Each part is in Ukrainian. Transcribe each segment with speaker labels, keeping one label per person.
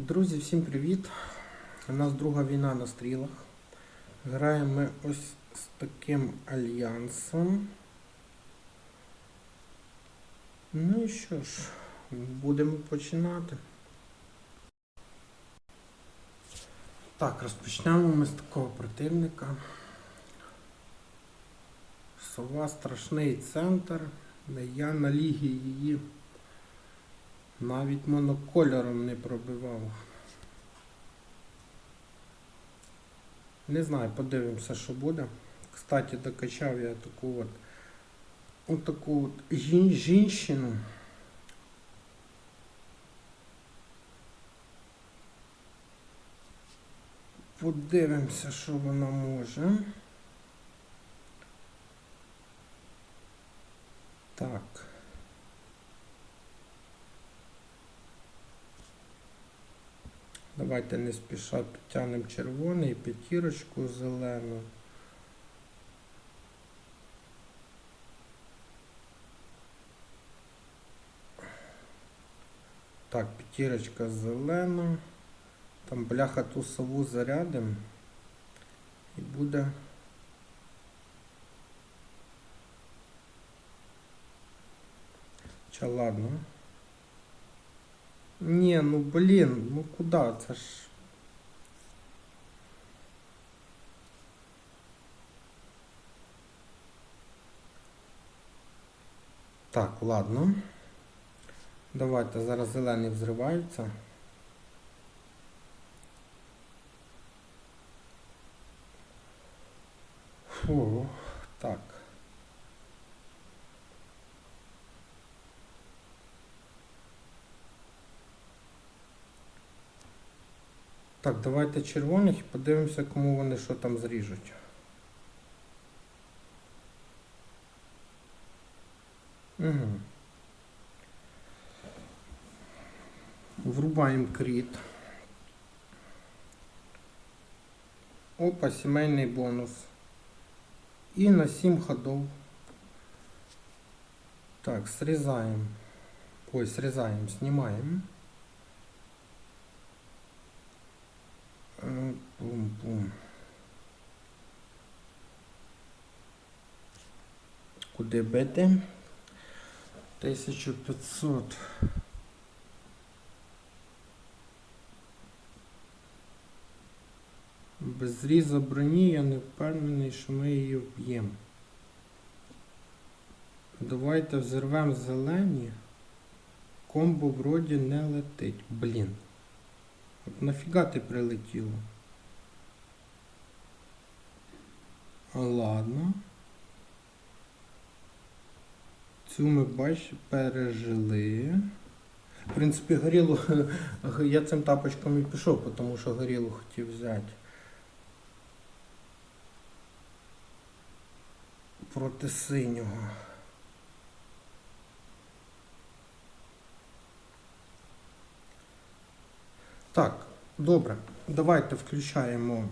Speaker 1: Друзі, всім привіт! У нас друга війна на стрілах. Граємо ми ось з таким альянсом. Ну і що ж, будемо починати. Так, розпочнемо ми з такого противника. Сова страшний центр. Я на лігі її навіть монокольором не пробивав. Не знаю, подивимося, що буде. Кстати, докачав я таку от от таку от жін- жінщину. Подивимося, що вона може. Так. Давайте не спіша підтягнемо червоний, п'ятірочку зелену. Так, п'ятірочка зелена. Там бляха ту сову зарядим. І буде. Чи ладно? Не, ну блин, ну куда? Це ж. Так, ладно. Давайте зараз зелені взриваються. Фу, так. Так, давайте червоних і подивимося, кому вони що там зріжуть. Угу. Врубаємо кріт. Опа, сімейний бонус. І на 7 ходов. Так, срізаємо. Ой, срізаємо, знімаємо. Е, Пум-пум. Бити? 1500. Без зріза броні я не впевнений, що ми її вб'ємо. Давайте взірвемо зелені. Комбо вроді не летить. Блін. От нафіга ти прилетіло? Ладно. Цю ми бач, пережили. В принципі, горілу я цим тапочком і пішов, тому що горілу хотів взяти. Проти синього. Так, добре. Давайте включаємо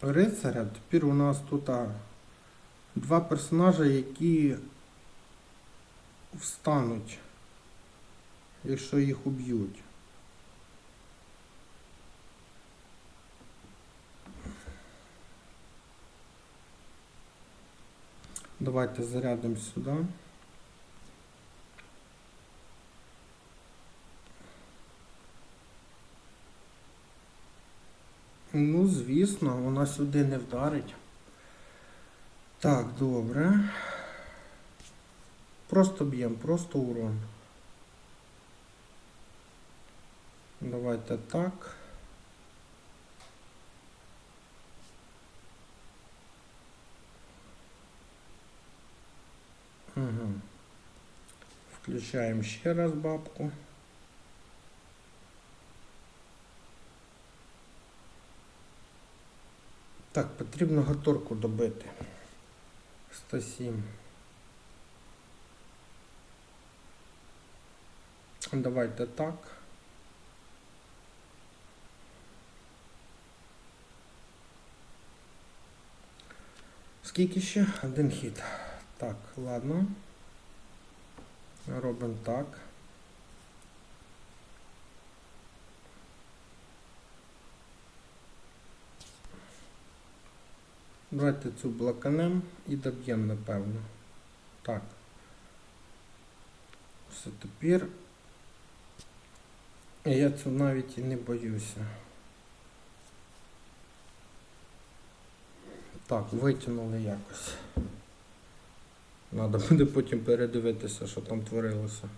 Speaker 1: рицаря. Тепер у нас тут два персонажі, які встануть, якщо їх уб'ють. Давайте зарядимо сюди. Ну, звісно, вона сюди не вдарить. Так, добре. Просто б'ємо, просто урон. Давайте так. Угу. Включаємо ще раз бабку. Так, потрібно гаторку добити. 107. Давайте так. Скільки ще? Один хід. Так, ладно. Робимо так. Давайте цю блоканем і доб'ємо, напевно. Так. Все тепер. Я цю навіть і не боюся. Так, витягнули якось. Надо буде потім передивитися, що там творилося.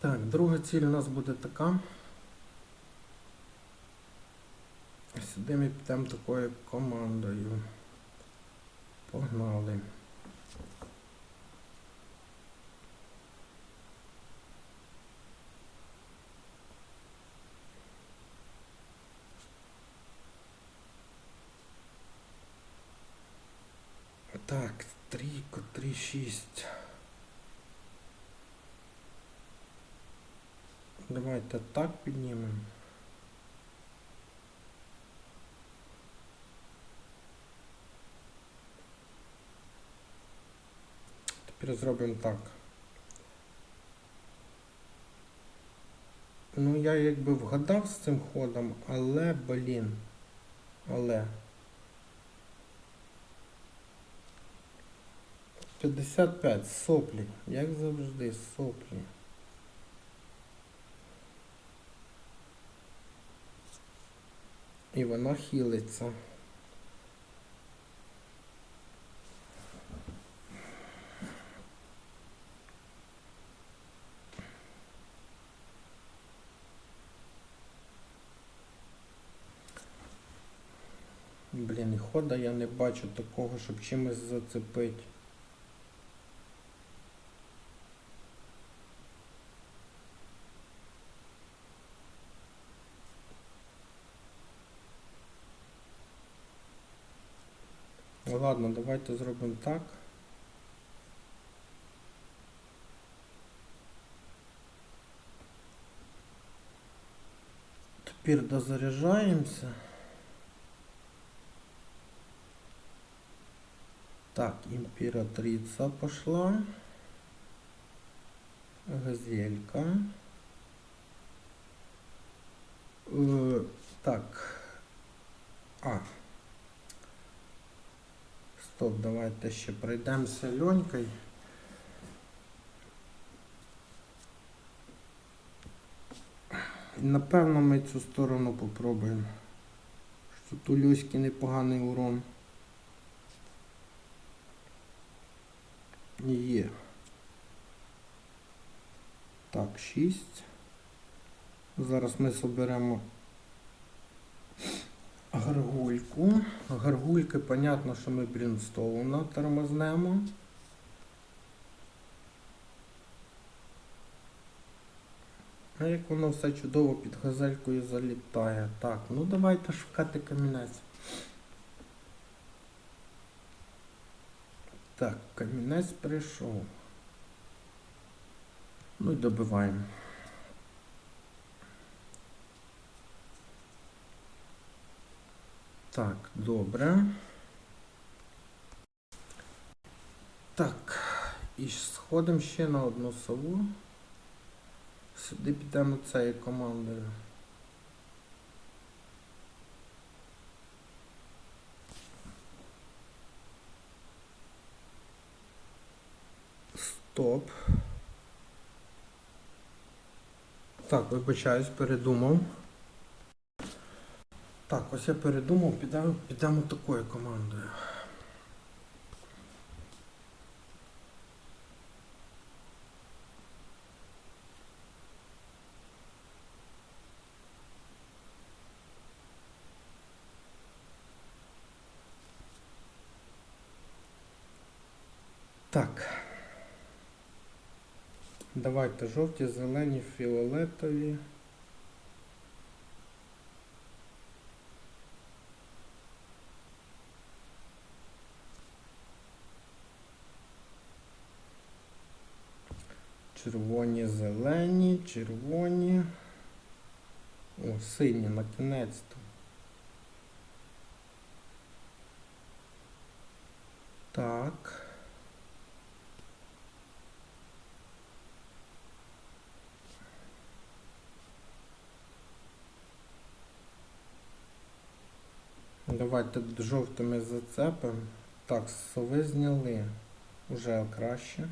Speaker 1: Так, друга ціль у нас буде така. Сюди ми підемо такою командою. Погнали. Так, трійко, три, шість. Давайте так піднімемо. Тепер зробимо так. Ну, я якби вгадав з цим ходом, але, блін. Але. 55 соплі, як завжди, соплі. І вона хилиться. Хода я не бачу такого, щоб чимось зацепити. Ну ладно, давайте зробимо так. Тепер дозаряджаємося. Так, імператриця пошла. Газелька. Е, так. А. Стоп, давайте ще пройдемося льонькою. Напевно, ми цю сторону попробуємо. Що тут Люськи непоганий урон. Є. Так, 6. Зараз ми соберемо гаргульку. Гаргульки, понятно, що ми Брінстоуна тормознемо. А як воно все чудово під газелькою залітає. Так, ну давайте шукати камінець. Так, камінець прийшов. Ну і добиваємо. Так, добре. Так, і сходимо ще на одну сову. Сюди підемо цією командою. Стоп. Так, вибачаюсь, передумав. Так, ось я передумав, підемо, підемо такою командою. Так. Давайте жовті, зелені, фіолетові. Червоні, зелені, червоні. О, сині, на кінець-то. Так. Давайте жовтими зацепимо. Так, сови зняли. Уже краще.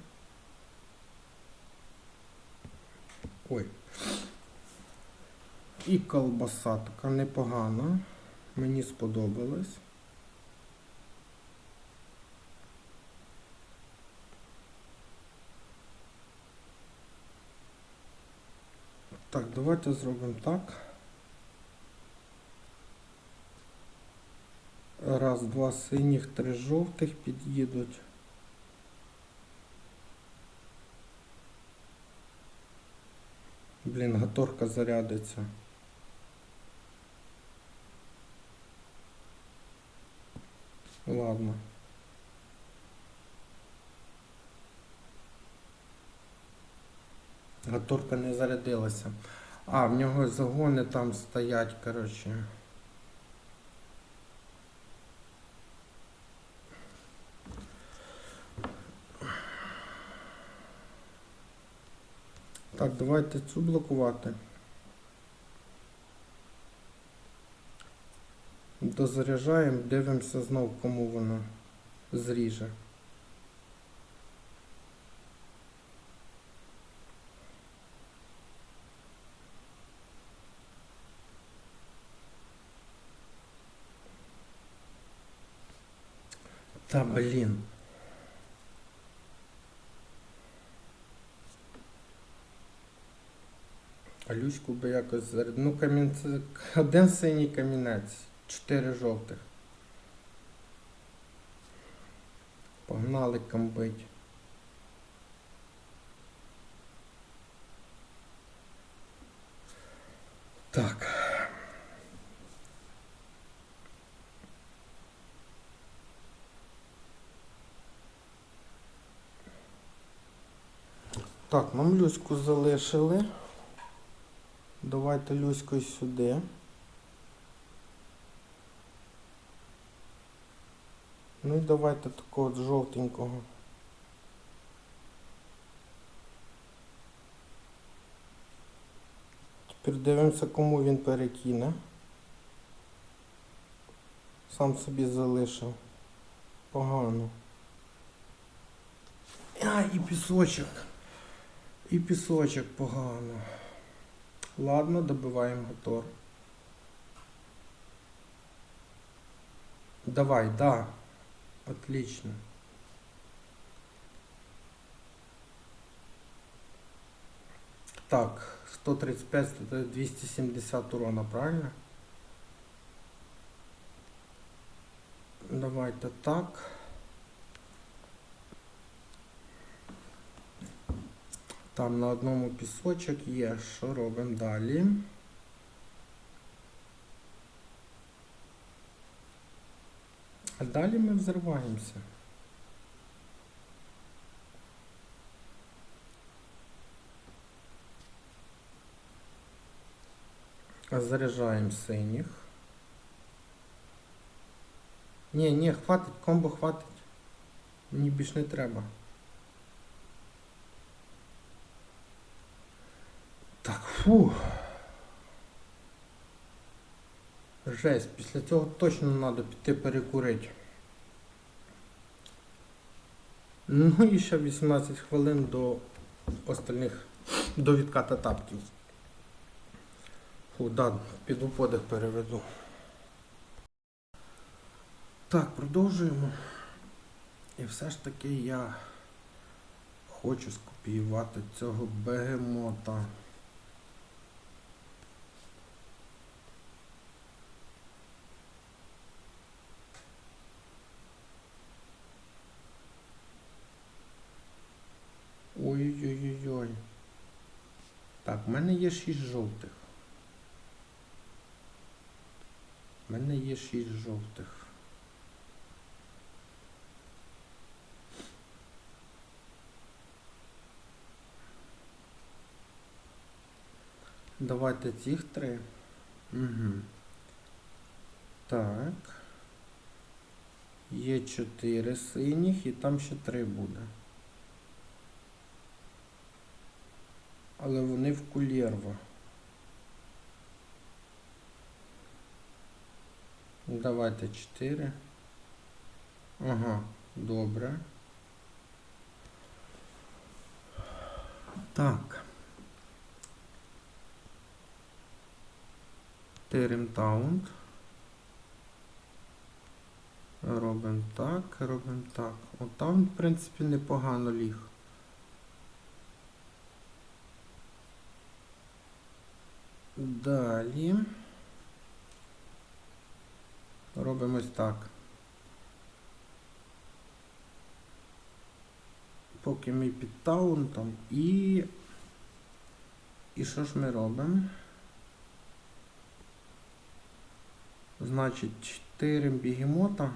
Speaker 1: Ой. І колбаса така непогана. Мені сподобалось. Так, давайте зробимо так. Раз, два синіх, три жовтих під'їдуть. Блін, гаторка зарядиться. Ладно. Гаторка не зарядилася. А, в нього загони там стоять, коротше. Так, давайте цю блокувати. Дозаряджаємо, дивимося знов, кому воно зріже. Та блін. А Люську би якось заряд... Ну, камінце... Один синій камінець, чотири жовтих. Погнали камбить. Так. Так, нам Люську залишили. Давайте Люською сюди. Ну і давайте такого жовтенького. Тепер дивимося, кому він перекине. Сам собі залишив. Погано. А, і пісочок. І пісочок погано. Ладно, добиваємо гатор. Давай, да. Отлично. Так, 135, 270 урона, правильно? Давайте так. Там на одному пісочок є. Що робимо далі? А далі ми взриваємося. Заряджаємо синіх. Ні, ні, хватить, комбо хватить. Мені більш не треба. Так, фу. Жесть, після цього точно треба піти перекурити. Ну і ще 18 хвилин до остальних до відката тапків. Фу, да, піду подих переведу. Так, продовжуємо. І все ж таки я хочу скопіювати цього бегемота. Так, в мене є 6 жовтих. У мене є 6 жовтих. Давайте цих три. Угу. Так. Є 4 синіх і там ще 3 буде. Але вони в кулєрва. Давайте 4. Ага, добре. Так. Терем таунт. Робимо так, робимо так. От там, в принципі, непогано ліг. Далі. Робимо ось так. Поки ми під таунтом і. І що ж ми робимо? Значить, 4 бігемота.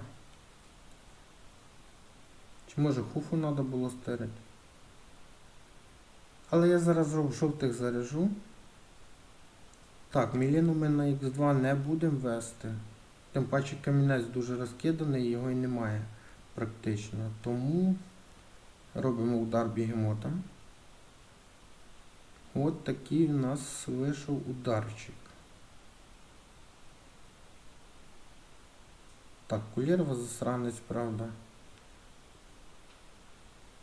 Speaker 1: Чи може хуфу треба було стерити? Але я зараз жов- жовтих заряжу. Так, Міліну ми на Х2 не будемо вести. Тим паче камінець дуже розкиданий, його і немає практично. Тому робимо удар бігемотом. От такий у нас вийшов ударчик. Так, кулєрова засранець, правда.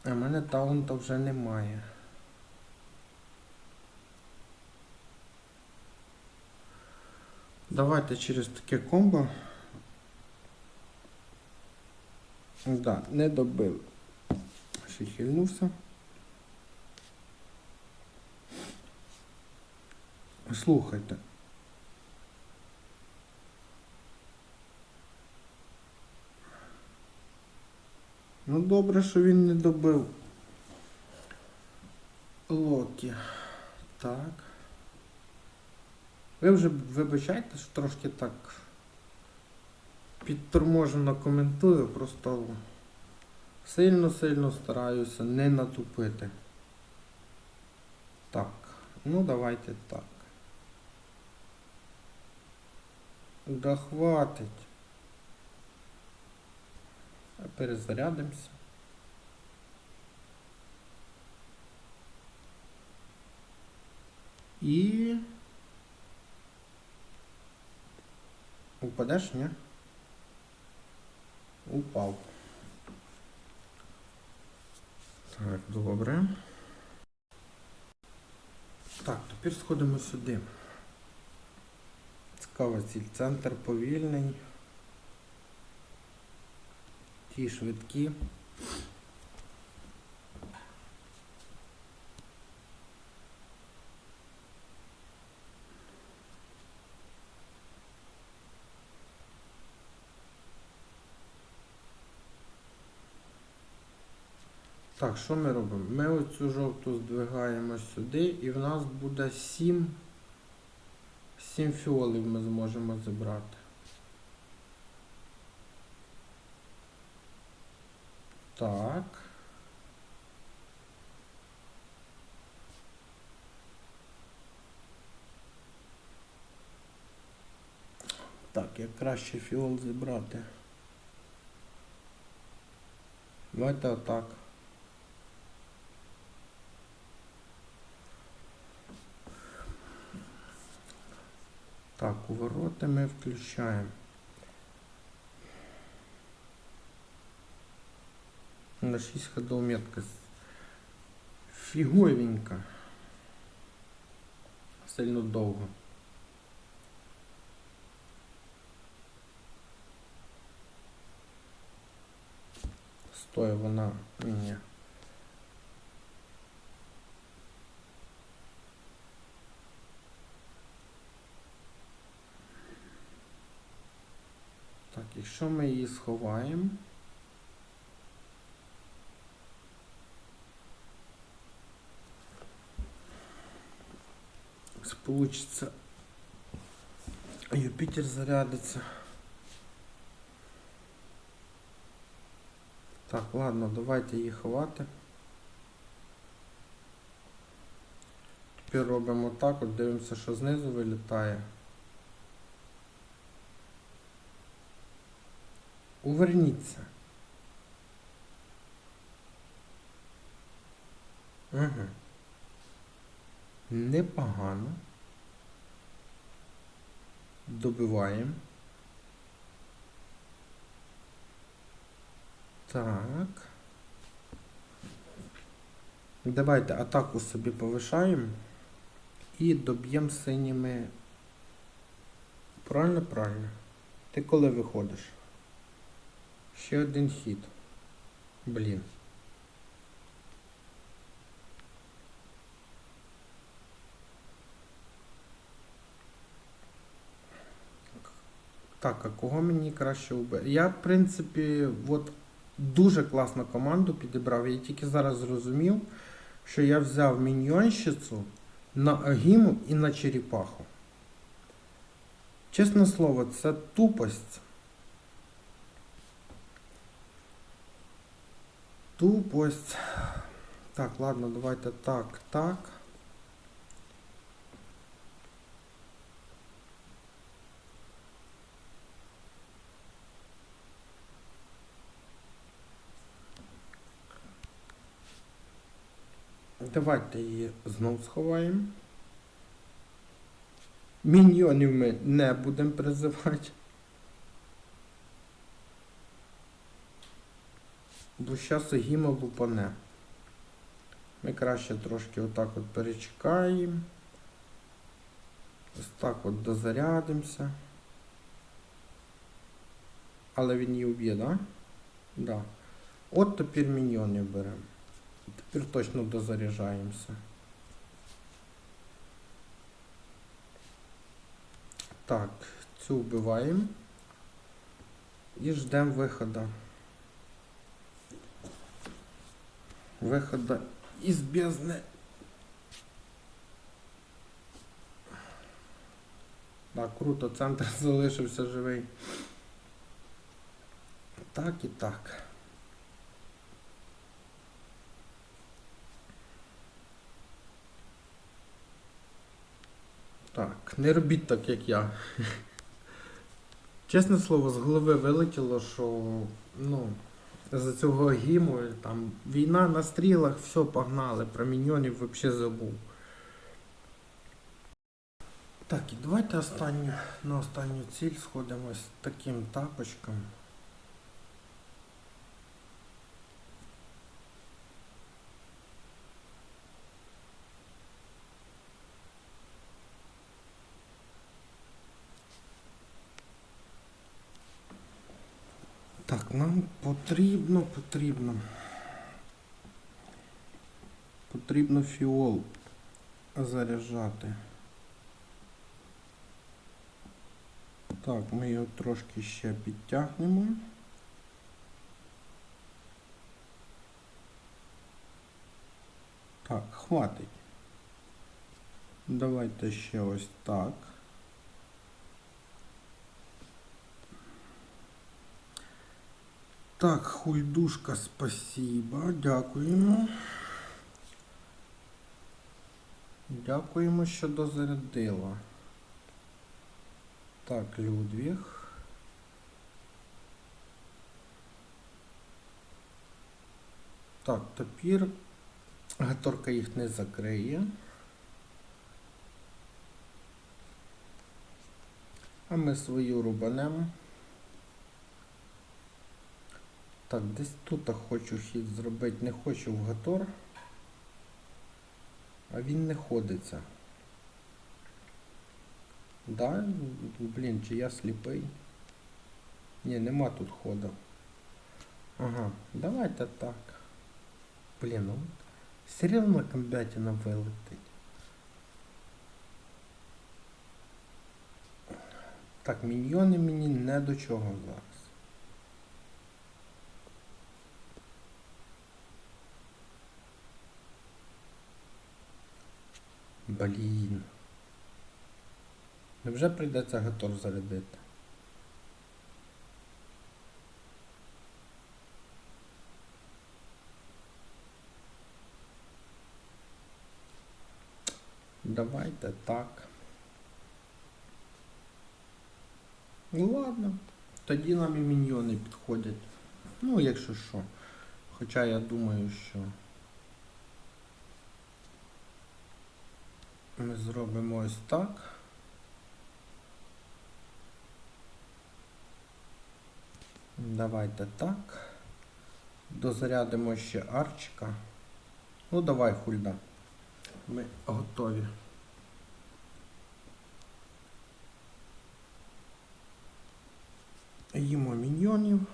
Speaker 1: А в мене таунта вже немає. Давайте через таке комбо. Да, не добив. Ще. Слухайте. Ну добре, що він не добив Локі. Так. Ви вже вибачайте, що трошки так підторможено коментую, просто сильно-сильно стараюся не натупити. Так, ну давайте так. Да хватить. Перезарядимося. І... Упадеш, ні? Упав. Так, добре. Так, тепер сходимо сюди. Цікава ціль. Центр повільний. Ті швидкі. Так, що ми робимо? Ми оцю жовту здвигаємо сюди і в нас буде 7, 7 фіолів ми зможемо забрати. Так. Так, як краще фіол зібрати. Давайте отак. Так, увороти ми включаємо. На 6 ходов метка. Фіговенька. Сильно довго. Стоя вона ні. Так, якщо ми її сховаємо. Получится Юпитер зарядится. Так, ладно, давайте її ховати. Тепер робимо так, от дивимося, що знизу вилітає. Уверніться. Ага. Непогано. Добиваємо. Так. Давайте атаку собі повишаємо і доб'ємо синіми. Правильно, правильно. Ти коли виходиш? Ще один хід. Блін. Так, а кого мені краще убити? Я, в принципі, от дуже класну команду підібрав. Я тільки зараз зрозумів, що я взяв міньйонщицю на Агіму і на черепаху. Чесне слово, це тупость. Тупость. Так, ладно, давайте так, так. Давайте її знов сховаємо. Міньйонів ми не будемо призивати. Бо зараз гіма лупане. Ми краще трошки отак от перечекаємо. Ось так от дозарядимося. Але він її так? Да? Да. От тепер міньйонів беремо. Тепер точно дозаряджаємося. Так, цю вбиваємо. І ждемо виходу. Виходу із бездни. Так, круто, центр залишився живий. Так і так. Так, не робіть так, як я. Чесне слово, з голови вилетіло, що ну, за цього гіму там війна на стрілах, все, погнали, про міньйонів взагалі забув. Так, і давайте останню, на останню ціль сходимо з таким тапочком. Так, нам потрібно, потрібно. Потрібно фіол заряджати. Так, ми його трошки ще підтягнемо. Так, хватить. Давайте ще ось так. Так, хульдушка, спасибо. Дякуємо. Дякуємо, що дозарядила. Так, Людвіг. Так, тепер гаторка їх не закриє. А ми свою рубанемо. Так, десь тут хочу хід зробити, не хочу в Гатор. А він не ходиться. Да? Блін, чи я сліпий? Ні, нема тут хода. Ага, давайте так. Блін, ну все рівно комбятіна вилетить. Так, міньйони мені не до чого зараз. Блін. Невже прийдеться гатор зарядити? Давайте так. Ну ладно. Тоді нам і міньйони підходять. Ну, якщо що. Хоча я думаю, що ми зробимо ось так. Давайте так. Дозарядимо ще арчика. Ну давай, хульда. Ми готові. Їмо міньйонів.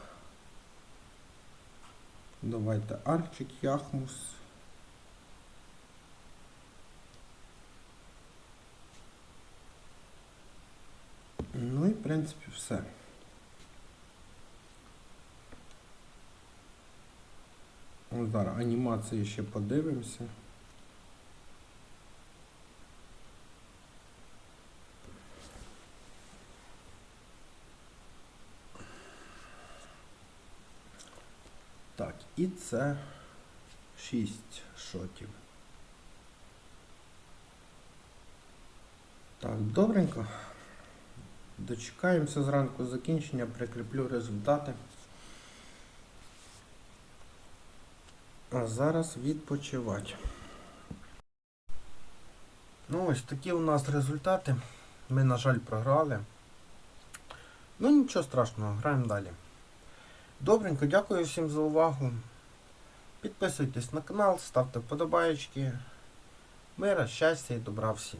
Speaker 1: Давайте арчик, яхмус. Ну і в принципі все. Зараз анімації ще подивимося. Так, і це 6 шотів. Так, добренько. Дочекаємося зранку закінчення, прикріплю результати. А зараз відпочивати. Ну ось такі у нас результати. Ми, на жаль, програли. Ну нічого страшного, граємо далі. Добренько, дякую всім за увагу. Підписуйтесь на канал, ставте вподобаєчки. Мира, щастя і добра всім.